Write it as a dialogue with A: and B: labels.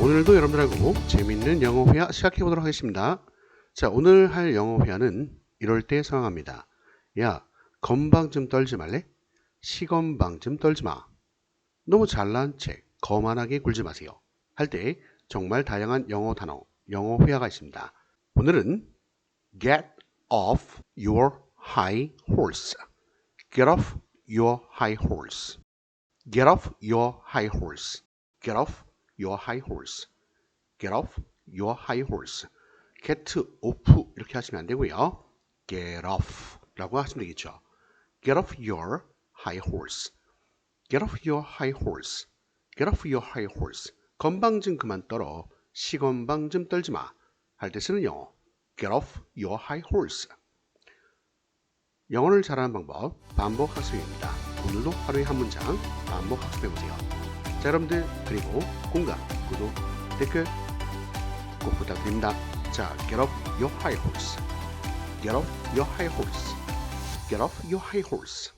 A: 오늘도 여러분들하고 재밌는 영어 회화 시작해 보도록 하겠습니다. 자, 오늘 할 영어 회화는 이럴 때 사용합니다. 야, 건방 좀 떨지 말래? 시건방 좀 떨지 마. 너무 잘난 체, 거만하게 굴지 마세요. 할 때 정말 다양한 영어 단어, 영어 회화가 있습니다. 오늘은 get off your high horse. get off your high horse. get off your high horse. get off your high horse. get off your high horse. get off 이렇게 하시면 안 되고요. get off 라고 하시면 되겠죠. get off your high horse. get off your high horse. get off your high horse. 건방 좀 그만 떨어. 시건방 좀 떨지 마. 할 때 쓰는 영어. get off your high horse. 영어를 잘하는 방법 반복 학습입니다. 오늘도 하루에 한 문장 반복 학습해보세요. 자 여러분들 그리고 공감, 구독, 댓글 꼭 부탁드립니다. 자, get off your high horse. get off your high horse. get off your high horse.